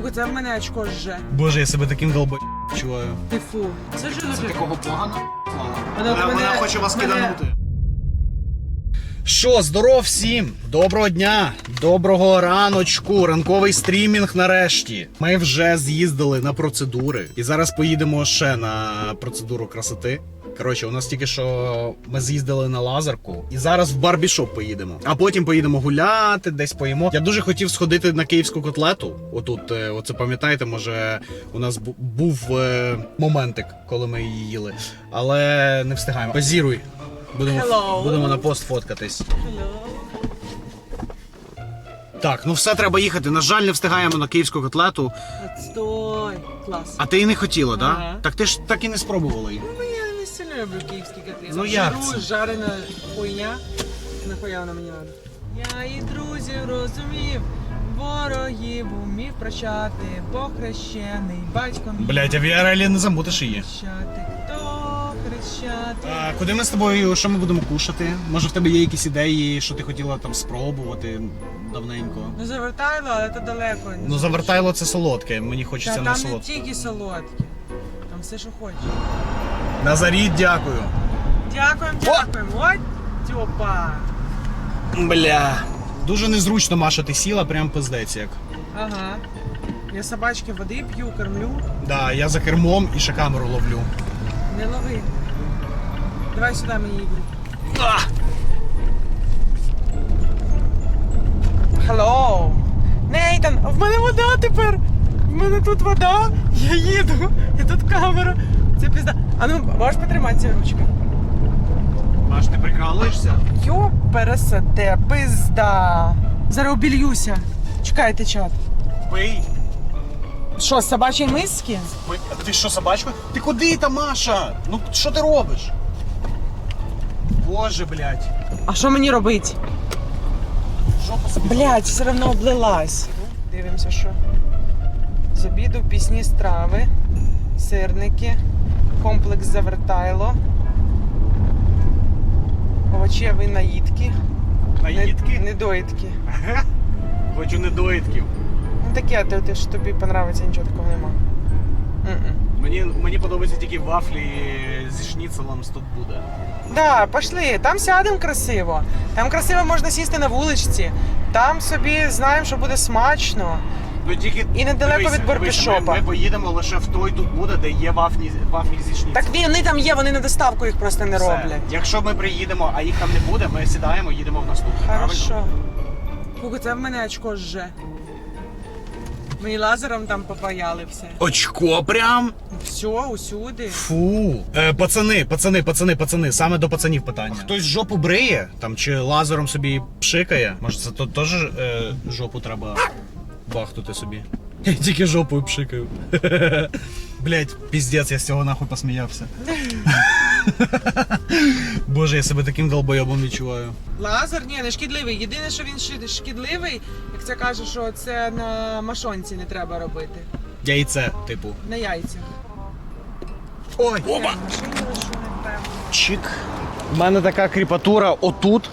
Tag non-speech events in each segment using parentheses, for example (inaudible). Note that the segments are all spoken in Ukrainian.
Слухай, це в мене очко вже. Боже, я себе таким долбо чуваю. Ти фу. Це ж дуже. Такого погано. Вона- Вона, мене- вона хоче вас мене- киданути. Що, здоров всім! Доброго дня! Доброго раночку! Ранковий стрімінг нарешті. Ми вже з'їздили на процедури. І зараз поїдемо ще на процедуру красоти. Коротше, у нас тільки що ми з'їздили на лазерку, і зараз в барбішоп поїдемо. А потім поїдемо гуляти, десь поїмо. Я дуже хотів сходити на київську котлету. Отут, е, оце пам'ятаєте, може у нас був е, моментик, коли ми її їли, але не встигаємо. Позіруй. Будемо, Hello. будемо на пост фоткатись. Так, ну все треба їхати. На жаль, не встигаємо на київську котлету. Отстой. Клас. А ти і не хотіла, да? Ага. Так ти ж так і не спробувала її. Люблю київські котлети. Ну, як Жиру, це? жарена хуйня. Нахуя вона мені надо? Я і друзів розумів, ворогів умів прощати, бо хрещений батько мій. Блять, а в ІРЛ не замутиш її. Хрещати, хто хрещати? А куди ми з тобою, що ми будемо кушати? Може в тебе є якісь ідеї, що ти хотіла там спробувати давненько? Ну завертайло, але це далеко. Ну завертайло це солодке, мені Та хочеться там не не солодке. тільки солодкі. Там все, що хочеш. Назаріт, дякую. Дякуємо, дякуємо. От тьопа. Бля. Дуже незручно, Маша, ти сіла, прям пиздець як. Ага. Я собачки води п'ю, кормлю. Да, я за кермом і ще камеру ловлю. Не лови. Давай сюди мені ігру. А! Hello. Нейтан, в мене вода тепер. В мене тут вода. Я їду. І тут камера. Це пізда. А ну, можеш потримати цю ручку? Маш, ти прикалуєшся? Йо, пересете, пизда. Зараз обільюся. Чекайте, чат. Пий. Що, з собачої миски? Пий. А Ти що, собачка? Ти куди там, Маша? Ну що ти робиш? Боже, блядь. А що мені робити? Собі. Блять, все одно облилась. Дивимося, що. З обіду пісні страви, сирники, комплекс завертайло, овочеві наїдки, Наїдки? не- недоїдки. Хочу недоїдків. Ну таке, ти, ти ж тобі понравиться, нічого такого нема. Мені, мені подобаються тільки вафлі зі шніцелем з тут буде. Да, пошли, там сядемо красиво. Там красиво можна сісти на вуличці. Там собі знаємо, що буде смачно. Ну тільки І недалеко дивися, від барбершопа. Ми, ми поїдемо лише в той тут буде, де є вафлі, вафлі зі шніцелем. Так вони там є, вони на доставку їх просто не Все. роблять. Якщо ми приїдемо, а їх там не буде, ми сідаємо, їдемо в наступний. Хорошо. Слухай, це в мене очко вже. Мені лазером там попаяли все. Очко прям. Все, усюди. Фу. Е, пацани, пацани, пацани, пацани, саме до пацанів питання. Хтось жопу бриє там чи лазером собі пшикає. Може, це то теж е, жопу треба бахнути собі. Я тільки жопою пшикаю. (laughs) Блять, піздець, я з цього нахуй посміявся. (laughs) Боже, я себе таким долбойобом відчуваю. Лазер, ні, не шкідливий. Єдине, що він шкідливий, як це каже, що це на машонці не треба робити. Яйце, типу. На яйцях. Ой! Треба. Чик. У мене така кріпатура отут,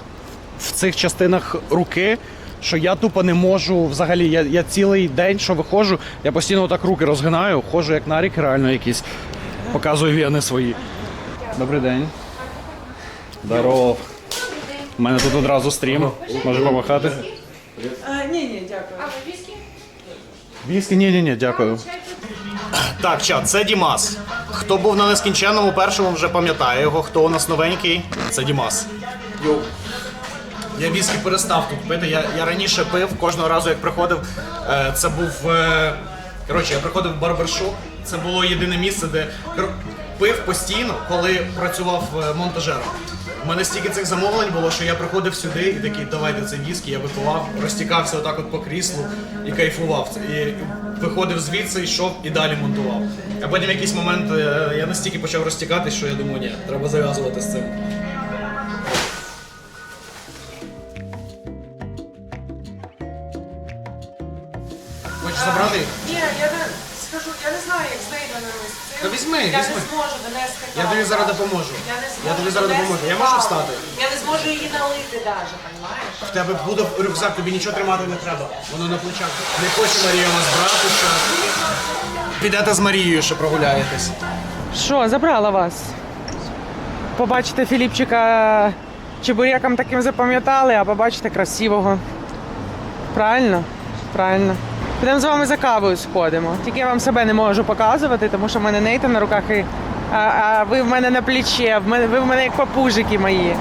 в цих частинах руки, що я тупо не можу взагалі. Я, я цілий день, що виходжу, я постійно так руки розгинаю, ходжу як нарік, реально якийсь. Показую вени свої. Добрий день. Здоров. У мене тут одразу стрім. Може помахати? Ні, ні, дякую. Віскі? Ні, ні, ні, дякую. Так, чат, це Дімас. Хто був на нескінченному першому, вже пам'ятає його. Хто у нас новенький, це Дімас. Йоу. Я віскі перестав тут пити. Я, я раніше пив кожного разу, як приходив. Е, це був. Е, коротше, я приходив в барбершоп. Це було єдине місце, де пив постійно, коли працював е, монтажером. У мене стільки цих замовлень було, що я приходив сюди і такий, давайте це віскі, я випивав, розтікався отак от по кріслу і кайфував. І виходив звідси, йшов і далі монтував. А потім якийсь момент я настільки почав розтікатись, що я думаю, ні, треба зав'язувати з цим. Хочеш забрати? Ні, я не скажу, я не знаю, як з нею донести. Та візьми, Я візьми. не зможу донести. Я тобі зараз допоможу. Я не зможу Я тобі зараз донести допоможу. Я можу каву. встати? Я не зможу її налити навіть, розумієш? В тебе буде рюкзак, тобі нічого тримати не треба. Воно на плечах. Не хоче Марія у нас брати, що підете з Марією ще прогуляєтесь. Що, забрала вас? Побачите Філіпчика чебуреком таким запам'ятали, а побачите красивого. Правильно? Правильно. Підемо з вами за кавою сходимо. Тільки я вам себе не можу показувати, тому що в мене Нейтан на руках і. А, а ви в мене на плечі, в мене, ви в мене як папужики мої.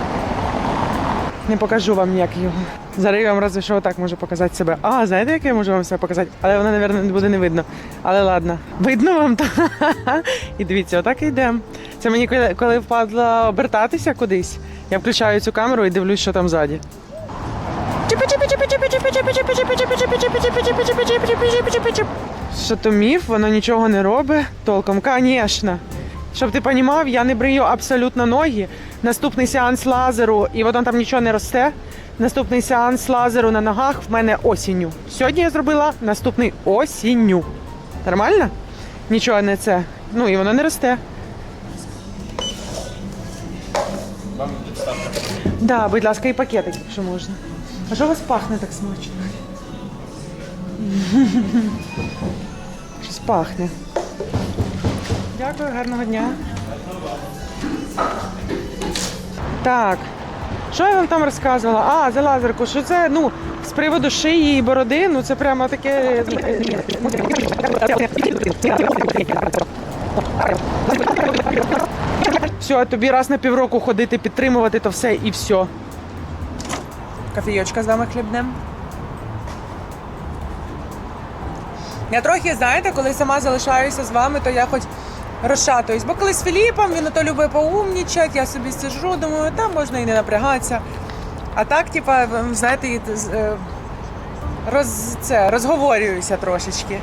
Не покажу вам ніяк його. Зараз я вам разве що отак можу показати себе. А, знаєте, як я можу вам себе показати? Але воно, мабуть, буде не видно. Але ладно. Видно вам то. (laughs) І дивіться, отак і йдемо. Це мені коли впадло обертатися кудись. Я включаю цю камеру і дивлюсь, що там ззаді. Що то міф, воно нічого не робить толком, звісно. Щоб ти розумів, я не брию абсолютно ноги. Наступний сеанс лазеру, і воно там нічого не росте. Наступний сеанс лазеру на ногах в мене осінню. Сьогодні я зробила наступний осінню. Нормально? Нічого не це. Ну і воно не росте. Да, будь ласка, і пакетик, якщо можна. А що у вас пахне так смачно? (laughs) Щось пахне. Дякую, гарного дня. Так. Що я вам там розказувала? А, за лазерку, що це, ну, з приводу шиї і бороди, ну це прямо таке. Все, тобі раз на півроку ходити, підтримувати, то все і все. Кофійочка з вами хлібнем. Я трохи, знаєте, коли сама залишаюся з вами, то я хоч розшатуюсь. Бо коли з Філіпом, він то любить поумнічати, я собі сижу, думаю, там можна і не напрягатися. А так, типа, знаєте, е, роз, це, розговорююся трошечки.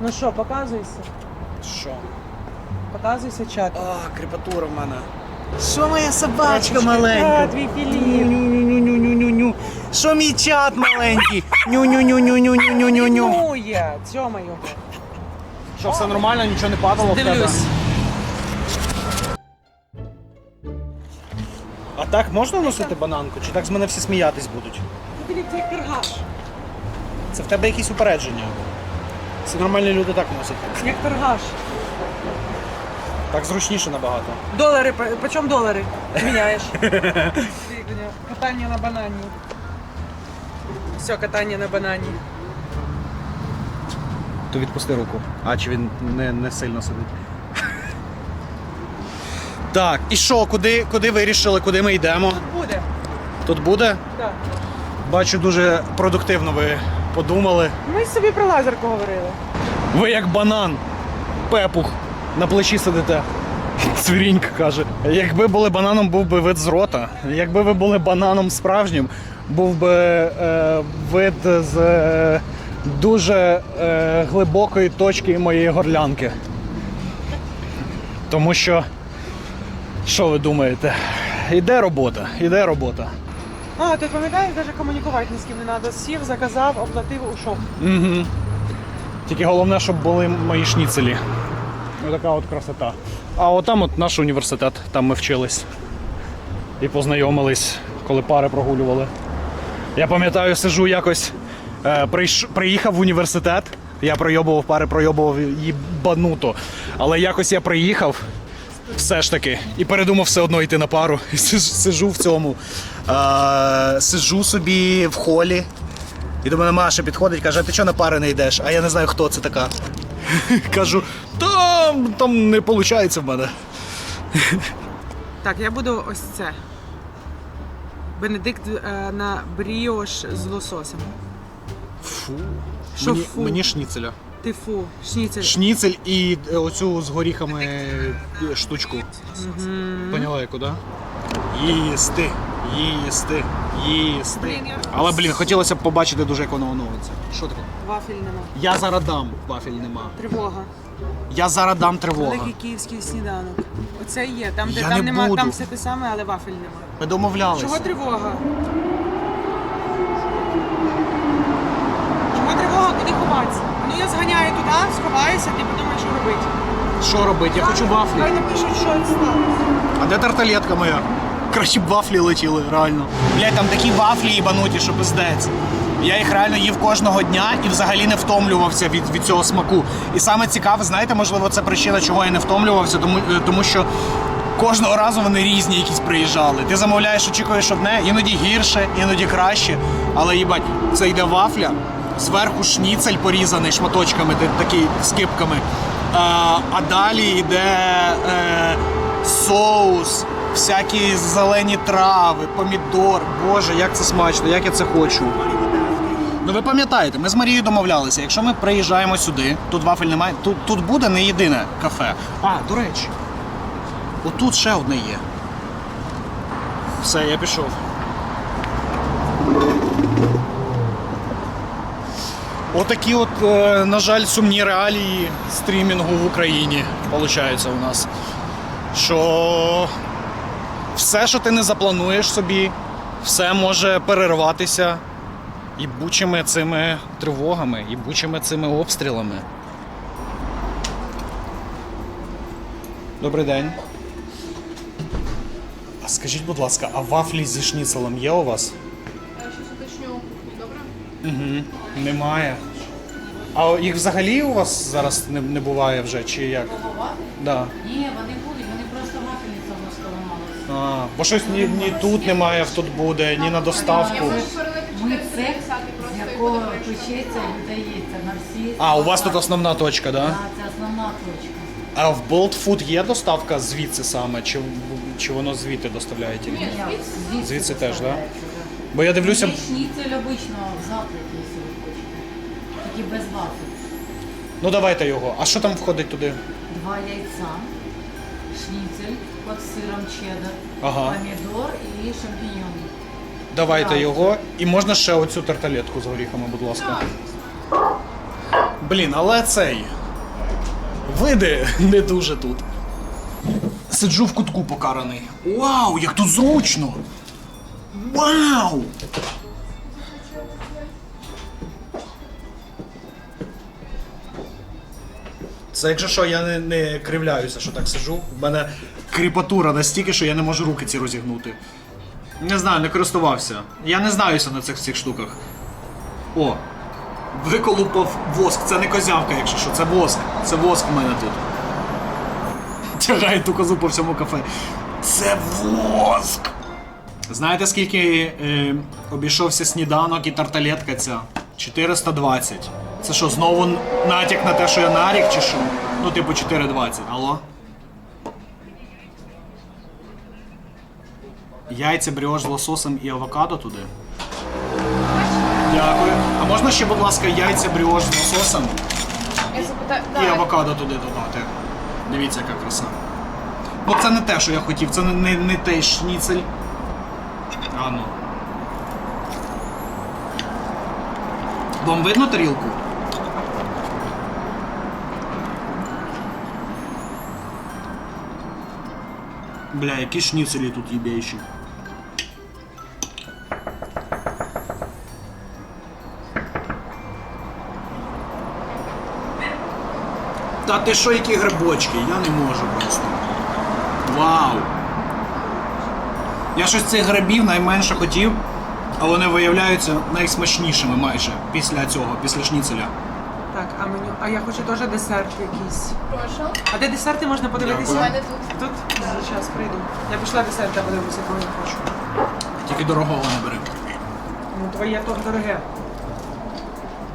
Ну що, показуйся? Що? Показуйся чат. А, крепатура в мене. Що моя собачка А, маленька? твій. Ню-ню-ню-ню-ню-ню-ню. Що мій чат маленький? Ню-ню-ню-ню-ню-ню-ню-ню. Цьомаю. Що, все нормально, нічого не падало в тебе? Дивлюсь. А так можна носити бананку? Чи так з мене всі сміятись будуть? Це як торгаш. Це в тебе якісь упередження. Всі нормальні люди так носять. Як торгаш. Так зручніше набагато. Долари, по- чому долари? Міняєш. (laughs) Катання на банані. Все, катання на банані. То відпусти руку. А чи він не, не сильно сидить? (laughs) Так, і що, куди, куди вирішили, куди ми йдемо? Тут буде. Тут буде? Так. Бачу, дуже продуктивно ви подумали. Ми собі про лазерку говорили. Ви як банан, пепух, на плечі сидите. Цвірінька каже. Якби були бананом, був би вид з рота. Якби ви були бананом справжнім, був би е, вид з е, дуже е, глибокої точки моєї горлянки. Тому що, що ви думаєте? Іде робота, іде робота. А, ти пам'ятаєш, навіть комунікувати ні з ким не треба. Сів, заказав, оплатив, ушов. Угу. Тільки головне, щоб були мої шніцелі. Ось така от красота. А отам от наш університет, там ми вчились. І познайомились, коли пари прогулювали. Я пам'ятаю, сижу якось, е, прийш... приїхав в університет. Я пройобував пари, пройобував їбануто. Але якось я приїхав все ж таки і передумав все одно йти на пару. І сиж- сижу в цьому. Е, сижу собі в холі. І до мене Маша підходить, каже, а ти чого на пари не йдеш? А я не знаю, хто це така. (laughs) Кажу, там, там не виходить в мене. Так, я буду ось це. Бенедикт е, на бріош з лососем. Фу. Що мені, фу? мені шніцеля. Ти фу, шніцель. Шніцель і е, оцю з горіхами е, штучку. Поняла яку, да? Їсти, їсти, їсти. Блін, я- Але, блін, хотілося б побачити дуже, як воно оновиться. Що таке? Вафель нема. Я зараз дам, вафель нема. Тривога. Я зараз дам тривога. Великий київський сніданок. Оце є. Там, де Я там не нема, буду. там все те саме, але вафель нема. Ми домовлялися. Чого тривога? Чого тривога? Куди ховатися? Ну я зганяю туди, сховаюся, ти подумаєш, що робити. Що робити? Я хочу вафлі. Хай напишуть, що це сталося. А де тарталетка моя? Краще б вафлі летіли, реально. Блять, там такі вафлі їбануті, що пиздець. Я їх реально їв кожного дня і взагалі не втомлювався від, від цього смаку. І саме цікаве, знаєте, можливо, це причина, чого я не втомлювався, тому, е, тому що кожного разу вони різні якісь приїжджали. Ти замовляєш, очікуєш одне, іноді гірше, іноді краще. Але їбать, це йде вафля, зверху шніцель порізаний шматочками, та- такий з кипками. А, а далі йде е, соус, всякі зелені трави, помідор. Боже, як це смачно, як я це хочу. Ну ви пам'ятаєте, ми з Марією домовлялися, якщо ми приїжджаємо сюди, тут вафель немає, тут, тут буде не єдине кафе. А, до речі, отут ще одне є. Все, я пішов. Отакі от, е, на жаль, сумні реалії стрімінгу в Україні, виходить, у нас. Що все, що ти не заплануєш собі, все може перерватися і бучими цими тривогами, і бучими цими обстрілами. Добрий день. А скажіть, будь ласка, а вафлі зі шніцелем є у вас? Я щось уточню. Добре? Угу. Немає. А їх взагалі у вас зараз не, не буває вже, чи як? Да. Ні, вони будуть, вони просто вафельниця в нас поламалася. А, бо щось ні, ні тут немає, тут буде, ні на доставку. Ми цех, з якого печеться і видається на всі. А, у вас тут основна точка, так? Да? Так, це основна точка. А в Bolt Food є доставка звідси саме, чи, чи воно звідти доставляє тільки? Ні, звідси, Звідси теж, да? Бо я дивлюся. Є шніцель обично в заклад, якщо ви хочете. Тільки без вафель. Ну давайте його. А що там входить туди? Два яйця, шніцель під сиром чеддер, Ага. помідор і шампіньйони. Давайте Так. його. І можна ще оцю тарталетку з горіхами, будь ласка. Блін, але цей. Види не дуже тут. Сиджу в кутку покараний. Вау, як тут зручно! Вау! Це якщо що, я не, не кривляюся, що так сиджу. У мене кріпатура настільки, що я не можу руки ці розігнути. Не знаю, не користувався. Я не знаюся на цих всіх штуках. О, виколупав воск. Це не козявка, якщо що, це воск. Це воск в мене тут. Тягає ту козу по всьому кафе. Це воск! Знаєте, скільки е, обійшовся сніданок і тарталетка ця? 420. Це що, знову натяк на те, що я нарік чи що? Ну, типу 420. Алло? Яйця бріош з лососем і авокадо туди. Дякую. А можна ще, будь ласка, яйця бріош з лососем Я запитаю, і авокадо туди додати. Дивіться, яка краса. Ну це не те, що я хотів, це не, не, не той шніцель. А ну. Вам видно тарілку? Бля, які шніцелі тут їбейші. Та ти що, які грибочки? Я не можу просто. Вау! Я щось цих грибів найменше хотів, а вони виявляються найсмачнішими майже після цього, після шніцеля. Так, а меню. А я хочу теж десерт якийсь. Прошу. А де десерти можна подивитися? У мене тут. Тут? Зараз прийду. Я пішла десерт, я подивлюся, якого я хочу. Тільки дорогого не бери. Ну, твоє то дороге.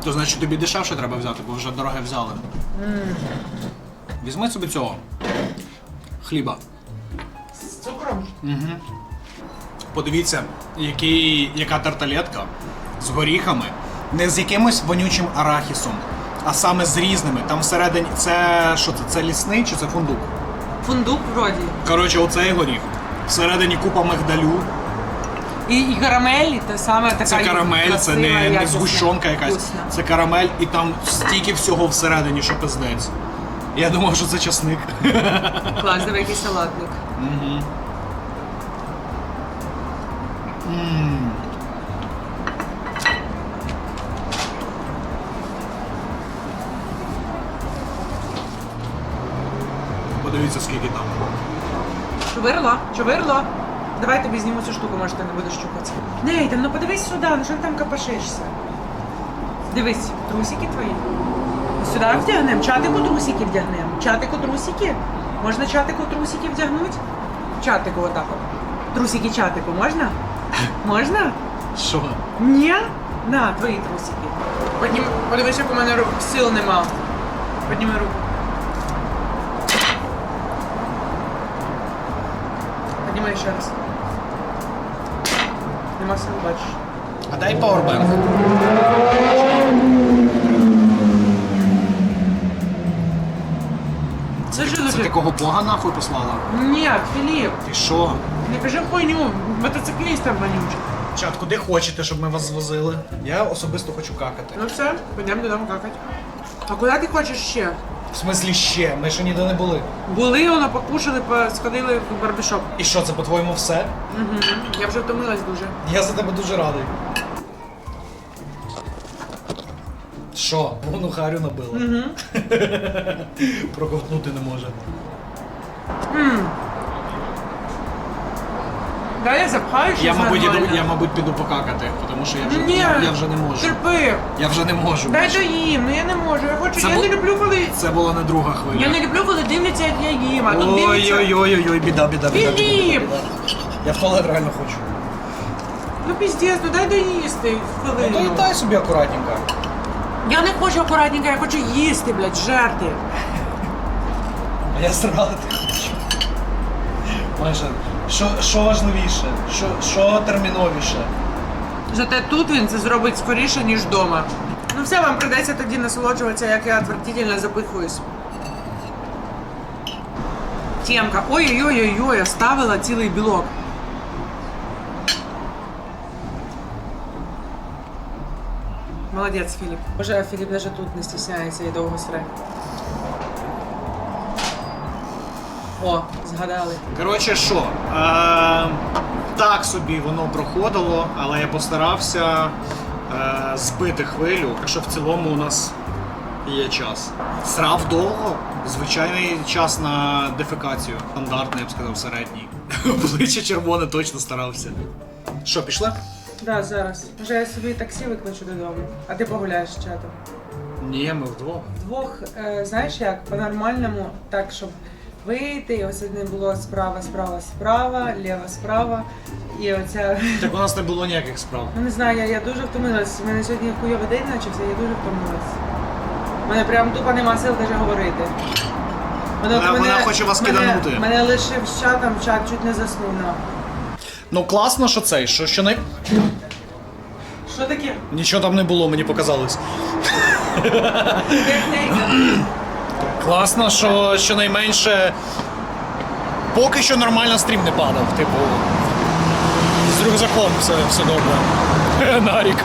То значить тобі дешевше треба взяти, бо вже дороге взяли. Візьми собі цього. Хліба. З цукром? Подивіться, який, яка тарталетка з горіхами, не з якимось вонючим арахісом, а саме з різними. Там всередині це що це? Це лісний чи це фундук? Фундук вроді. Коротше, оцей горіх. Всередині купа мигдалю. І, і карамель, і те саме така Це карамель, це красива, не, не якісна, згущенка якась. вкусна. Це карамель, і там стільки всього всередині, що пиздець. Я думав, що це часник. (laughs) Клас, диви, який салатник. Подивіться, скільки там. Чувирло, чувирло. Давай тобі зніму цю штуку, може ти не будеш чухатися. Не, там, ну подивись сюди, ну що ти там копошишся? Дивись, трусики твої. Сюди вдягнемо, чатику трусики вдягнемо. Чатику трусики? Можна чатику трусики вдягнути? Чатику отак от. Трусики чатику можна? (laughs) Можна? Що? Ні? На, твої трусики. Поднім... Подивись, як у мене рук сил нема. Підніми руку. Піднімай ще раз. Нема сил, бачиш. А дай пауербанк. Це ж Це дуже... ти кого Бога нахуй послала? Ні, Філіп, Ти що? не кажи хуйню, мотоциклістам вонючим. Чат, куди хочете, щоб ми вас звозили? Я особисто хочу какати. Ну все, підемо додому какати. А куди ти хочеш ще? В смислі ще? Ми ще ніде не були. Були, воно покушали, по- сходили в барбішоп. І що, це по-твоєму все? Угу. Я вже втомилась дуже. Я за тебе дуже радий. Що? Воно харю набило. Угу. (laughs) Проковтнути не може. Я щось Я, мабуть, нормальне. іду, я, мабуть, піду покакати, тому що я вже, Ні, я, я вже не можу. Терпи. Я вже не можу. Дай більше. доїм, ну я не можу. Я хочу. Це я бу- не люблю, коли. Це була не друга хвиля. Я не люблю, коли дивляться, як я їм. А тут дивляться. Ой-ой-ой-ой, біда, біда, біда. біда, Філіп! біда. Я в туалет реально хочу. Ну піздець, ну дай доїсти Ну то хвилину. і дай собі акуратненько. Я не хочу акуратненько, я хочу їсти, блядь, жерти. А я срати. Майже. Що, що важливіше? Що, що терміновіше? Зате тут він це зробить скоріше, ніж вдома. Ну все, вам придеться тоді насолоджуватися, як я отвратительно запихуюсь. Тємка. Ой-ой-ой-ой, оставила цілий білок. Молодець, Філіп. Боже, Філіп навіть тут не стісняється і довго сре. О, згадали. Коротше, що? Е, так собі воно проходило, але я постарався е, збити хвилю, так що в цілому у нас є час. Срав довго, звичайний час на дефекацію. Стандартний, я б сказав, середній. (laughs) Обличчя червоне точно старався. Що, пішли? Да, зараз. Може я собі таксі викличу додому, а ти погуляєш з чатом. Ні, ми вдвох. Двох, е, знаєш як, по-нормальному, так, щоб вийти, і ось не було справа, справа, справа, ліва, справа. І оця. Так у нас не було ніяких справ. Ну не знаю, я, я дуже втомилась. У мене сьогодні хуйовий день почався, я дуже втомилась. У мене прям тупо нема сил навіть говорити. Мене, Вона- вона хоче вас мене, киданути. Мене лишив з чатом, чат чуть не заснув. Ну класно, що цей, що, що не... Що таке? Нічого там не було, мені показалось. Техніка. Класно, що щонайменше поки що нормально стрім не падав. Типу. З рюкзаком все, все добре. (laughs) Нарік.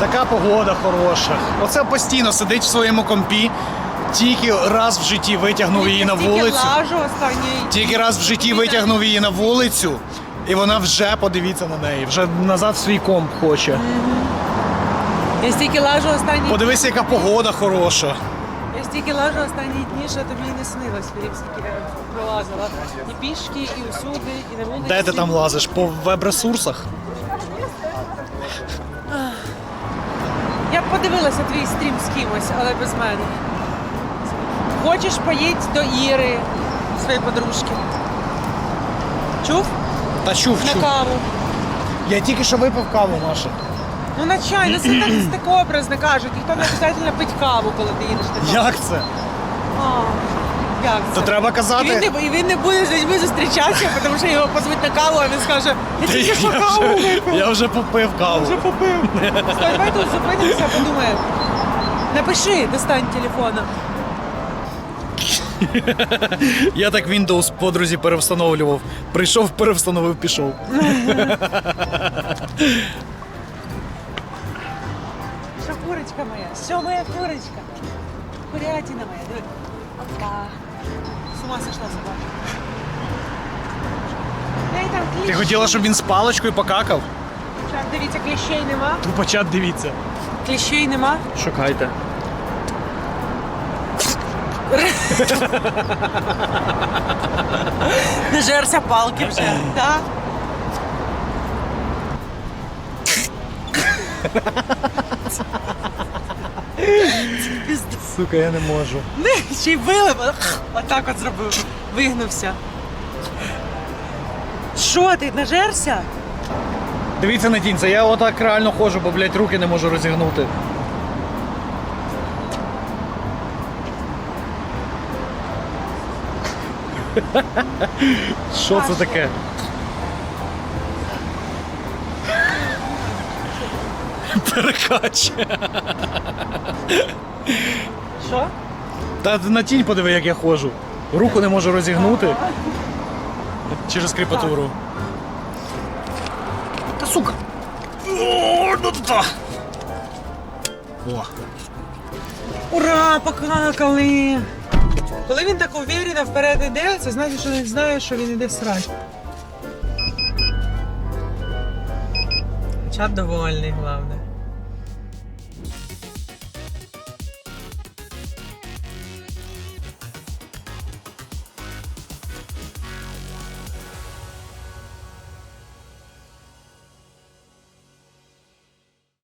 Така погода хороша. Оце постійно сидить в своєму компі, тільки раз в житті витягнув її на вулицю. Тільки раз в житті витягнув її на вулицю, і вона вже подивіться на неї, вже назад в свій комп хоче. Я стільки лажу останні Подивися, яка погода хороша. Я стільки лажу останні дні, що тобі не снилось, Філіп, скільки я пролазила. І пішки, і усюди, і на вулиці. Де ти там лазиш? По веб-ресурсах? Я б подивилася твій стрім з кимось, але без мене. Хочеш поїдь до Іри, своєї подружки. Чув? Та чув, На чув. каву. Я тільки що випив каву, Маша. Ну на чай, ну це так, так образно кажуть. Ніхто не обов'язково пить каву, коли ти їдеш на каву. Як це? А, як це? То треба І він, не, і він не буде з людьми зустрічатися, тому що його позвуть на каву, а він скаже, я тільки що Я каву вже, випив. я вже попив каву. Вже попив. Стой, давай тут зупинимося, подумаємо. Напиши, достань телефона. (laughs) Я так Windows подрузі перевстановлював. Прийшов, перевстановив, пішов. (laughs) курочка моя? Що моя курочка? Курятина моя, диви. Опа. З ума сошла собака. Дай там кліщі. Ти хотіла, щоб він з паличкою покакав? Чат, Дивіться, кліщей нема. Тупо чат дивіться. Кліщей нема. Шукайте. Нажерся палки вже. Да? Сука, я не можу. Ще й вилив, отак от зробив, вигнувся. Що ти, нажерся? Дивіться на тінь, це я отак реально ходжу, бо, блядь, руки не можу розігнути. (laughs) Що це таке? (laughs) Перекач. Що? Та на тінь подиви, як я ходжу. Руку не можу розігнути. Через кріпатуру. Та сука. О, ну та. О. Ура, покакали! Коли він так уверенно вперед йде, це значить, що він знає, що він іде срать. Чат довольний, головне.